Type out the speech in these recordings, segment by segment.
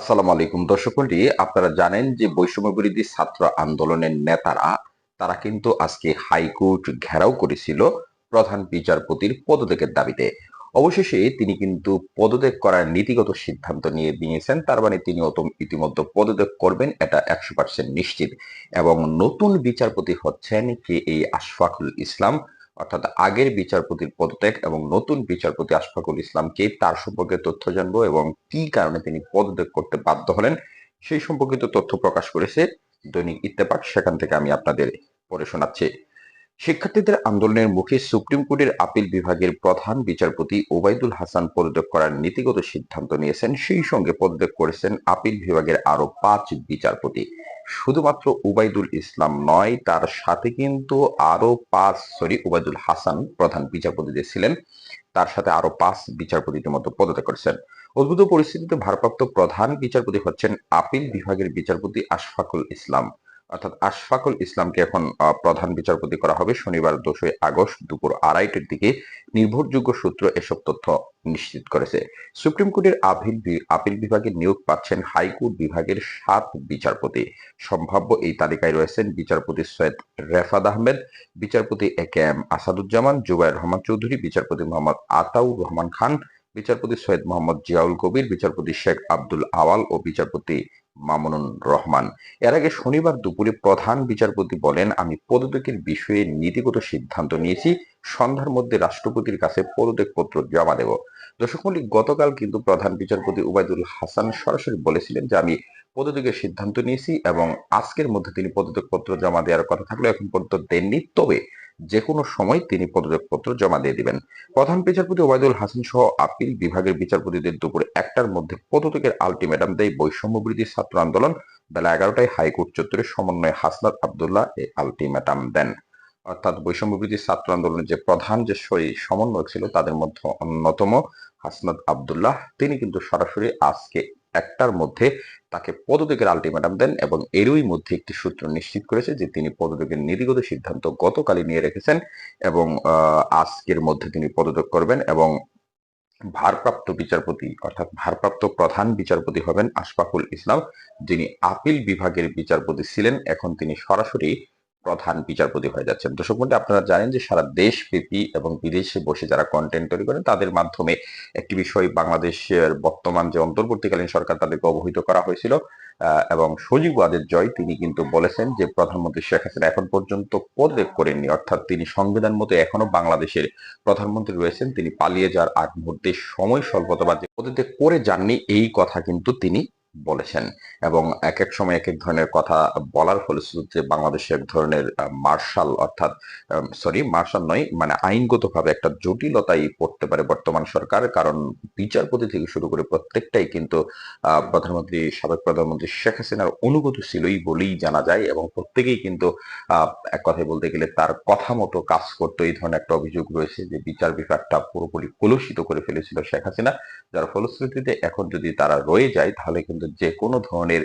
আসসালামু আলাইকুম। দর্শক আপনারা জানেন যে বৈষম্য বিরোধী ছাত্র আন্দোলনের নেতারা, তারা কিন্তু আজকে হাইকোর্ট ঘেরাও করেছিল প্রধান বিচারপতির পদত্যাগের দাবিতে। অবশেষে তিনি কিন্তু পদত্যাগ করার নীতিগত সিদ্ধান্ত নিয়ে নিয়েছেন তার মানে তিনি ইতিমধ্যে পদত্যাগ করবেন, এটা একশো পার্সেন্ট নিশ্চিত। এবং নতুন বিচারপতি হচ্ছেন কে এই আশফাকুল ইসলাম। অর্থাৎ আগের বিচারপতির পদত্যাগ এবং নতুন বিচারপতি আশফাকুল ইসলামকে তার সম্পর্কে তথ্য জানব এবং কি কারণে তিনি পদত্যাগ করতে বাধ্য হলেন, সেই সম্পর্কিত তথ্য প্রকাশ করেছে দৈনিক ইত্তেফাক। সেখান থেকে আমি আপনাদের পড়ে শোনাচ্ছি। শিক্ষার্থীদের আন্দোলনের মুখে সুপ্রিম কোর্টের আপিল বিভাগের প্রধান বিচারপতি ওবায়দুল হাসান পদত্যাগ করার নীতিগত সিদ্ধান্ত নিয়েছেন। সেই সঙ্গে পদত্যাগ করেছেন আপিল বিভাগের আরও পাঁচ বিচারপতি। শুধুমাত্র উবাইদুল ইসলাম নয়, তার সাথে কিন্তু আরও পাঁচ, সরি, উবাইদুল হাসান প্রধান বিচারপতি যে ছিলেন, তার সাথে আরও পাঁচ বিচারপতি মতো পদত্যাগ করেছেন। উদ্ভূত পরিস্থিতিতে ভারপ্রাপ্ত প্রধান বিচারপতি হচ্ছেন আপিল বিভাগের বিচারপতি আশফাকুল ইসলাম। অর্থাৎ আশফাকুল ইসলামকে এখন প্রধান বিচারপতি করা হবে শনিবার দোষই আগস্ট দুপুর আড়াইটের দিকে। নির্ভরযোগ্য সূত্র এসব তথ্য নিশ্চিত করেছে। সুপ্রিম কোর্টের আপিল আপিল বিভাগে নিয়োগ পাচ্ছেন হাইকোর্ট বিভাগের সাত বিচারপতি। সম্ভাব্য এই তালিকায় রয়েছেন বিচারপতি সৈয়দ রেফাদ আহমেদ, বিচারপতি A K M Asaduzzaman, Zubair Rahman Chowdhury, বিচারপতি মোহাম্মদ আতাউর রহমান খান, বিচারপতি সৈয়দ মোহাম্মদ জিয়াউল কবির, বিচারপতি শেখ আব্দুল আওয়াল ও বিচারপতি মামুনুর রহমান। এর আগে শনিবার দুপুরে প্রধান বিচারপতি বলেন, আমি পদত্যাগের বিষয়ে নীতিগত সিদ্ধান্ত নিয়েছি, সন্ধ্যার মধ্যে রাষ্ট্রপতির কাছে পদত্যাগপত্র জমা দেব। দর্শক মল্লিক গতকাল কিন্তু প্রধান বিচারপতি উবায়দুল হাসান সরাসরি বলেছিলেন যে, আমি পদত্যাগের সিদ্ধান্ত নিয়েছি এবং আজকের মধ্যে তিনি পদত্যাগপত্র জমা দেওয়ার কথা থাকলেও এখন পর্যন্ত দেননি। তবে যে কোনো সময় তিনি পদত্যাগপত্র জমা দিয়ে দিবেন। প্রধান বিচারপতি ওবায়দুল হাসান সহ আপিল বিভাগের বিচারপতিদের দুপুর একটার মধ্যে পদত্যাগের আলটিমেটাম দেয় বৈষম্য বিরোধী ছাত্র আন্দোলন। বেলা এগারোটায় হাইকোর্ট চত্বরে সমন্বয়ে হাসনাত আবদুল্লাহ এই আলটিমেটাম দেন। অর্থাৎ বৈষম্য বিরোধী ছাত্র আন্দোলনের যে প্রধান যে সমন্বয়ক ছিল তাদের মধ্যে অন্যতম হাসনাত আবদুল্লাহ। তিনি কিন্তু সরাসরি আজকে একটার মধ্যে তাকে পদত্যাগের আলটিমেটাম দেন এবং এরই মধ্যে একটি সূত্র নিশ্চিত করেছে যে তিনি পদত্যাগের নীতিগত সিদ্ধান্ত গতকালই নিয়ে রেখেছেন এবং আজকের মধ্যে তিনি পদত্যাগ করবেন এবং ভারপ্রাপ্ত বিচারপতি অর্থাৎ ভারপ্রাপ্ত প্রধান বিচারপতি হবেন আশফাকুল ইসলাম, যিনি আপিল বিভাগের বিচারপতি ছিলেন। এখন তিনি সরাসরি প্রধান বিচারপতি হয়ে যাচ্ছেন। দর্শক বন্ধু আপনারা জানেন যে সারা দেশব্যাপী এবং বিদেশে বসে যারা কন্টেন্ট তৈরি করেন, তাদের মাধ্যমে একটি বিষয় বাংলাদেশের বর্তমান যে অন্তর্বর্তীকালীন সরকার তাদেরকে অবহিত করা হয়েছিল এবং সজীব জয়, তিনি কিন্তু বলেছেন যে প্রধানমন্ত্রী শেখ হাসিনা এখন পর্যন্ত পদত্যাগ করেননি। অর্থাৎ তিনি সংবিধান মতো এখনও বাংলাদেশের প্রধানমন্ত্রী রয়েছেন, তিনি পালিয়ে যাওয়ার আগ মুহূর্তে সময় স্বল্পতা বা পদত্যাগ করে যাননি, এই কথা কিন্তু তিনি বলেছেন। এবং এক এক সময় এক এক ধরনের কথা বলার ফলশ্রুতিতে বাংলাদেশে এক ধরনের মার্শাল অর্থাৎ সরি মার্শাল নয় মানে আইনগতভাবে একটা জটিলতাই পড়তে পারে বর্তমান সরকার। কারণ বিচারপতি থেকে শুরু করে প্রত্যেকটাই কিন্তু প্রধানমন্ত্রী, সাবেক প্রধানমন্ত্রী শেখ হাসিনার অনুগত ছিলই বলেই জানা যায় এবং প্রত্যেকেই কিন্তু এক কথায় বলতে গেলে তার কথা মতো কাজ করতো। এই ধরনের একটা অভিযোগ রয়েছে যে বিচার বিভাগটা পুরোপুরি কলুষিত করে ফেলেছিল শেখ হাসিনা। যার ফলশ্রুতিতে এখন যদি তারা রয়ে যায়, তাহলে কিন্তু যে কোনো ধরনের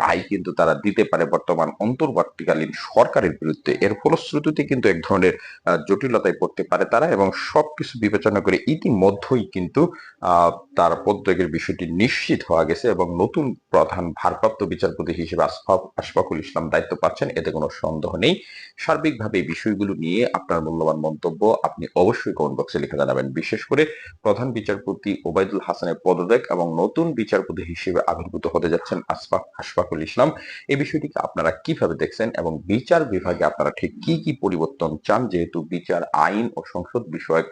রায় কিন্তু তারা দিতে পারে বর্তমান অন্তর্বর্তীকালীন সরকারের বিরুদ্ধে। এর ফলশ্রুতিতে কিন্তু এক ধরনের জটিলতায় পড়তে পারে তারা এবং সবকিছু বিবেচনা করে ইতিমধ্যেই কিন্তু তার পদত্যাগের বিষয়টি নিশ্চিত হওয়া গেছে এবং নতুন প্রধান ভারপ্রাপ্ত বিচারপতি হিসেবে আশফাক আশফাকুল ইসলাম দায়িত্ব পাচ্ছেন, এতে কোনো সন্দেহ নেই। সার্বিকভাবে এই বিষয়গুলো নিয়ে আপনার মূল্যবান মন্তব্য আপনি অবশ্যই কমেন্ট বক্সে লিখে জানাবেন। বিশেষ করে প্রধান বিচারপতি ওবায়দুল হাসানের পদত্যাগ এবং নতুন বিচারপতি হিসেবে আবির্ভূত হতে যাচ্ছেন আসফাক, আশফাকুল ইসলাম। এই বিষয়টিকে আপনারা কীভাবে দেখছেন এবং বিচার বিভাগে আপনারা ঠিক কি কি পরিবর্তন চান? যেহেতু বিচার, আইন ও সংসদ বিষয়ক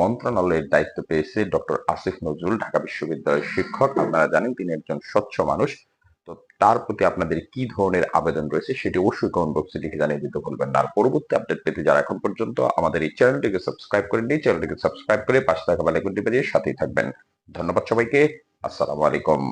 মন্ত্রণালয়ের দায়িত্ব পেয়েছে ডক্টর আসিফ নজরুল, ঢাকা বিশ্ববিদ্যালয়ের শিক্ষক। আপনারা জানেন তিনি একজন স্বচ্ছ মানুষ। তো তার প্রতি আপনাদের কি ধরনের আবেদন রয়েছে সেটি অবশ্যই কমেন্ট বক্সে লিখে জানিয়ে দিতে বলবেন না। আর পরবর্তী আপডেট পেতে যারা এখন পর্যন্ত আমাদের এই চ্যানেলটিকে সাবস্ক্রাইব করেন নি চ্যানেলটিকে সাবস্ক্রাইব করে পাশে থাকা বেলাইকনটি বাজিয়ে সাথেই থাকবেন। ধন্যবাদ সবাইকে। আসসালামু আলাইকুম।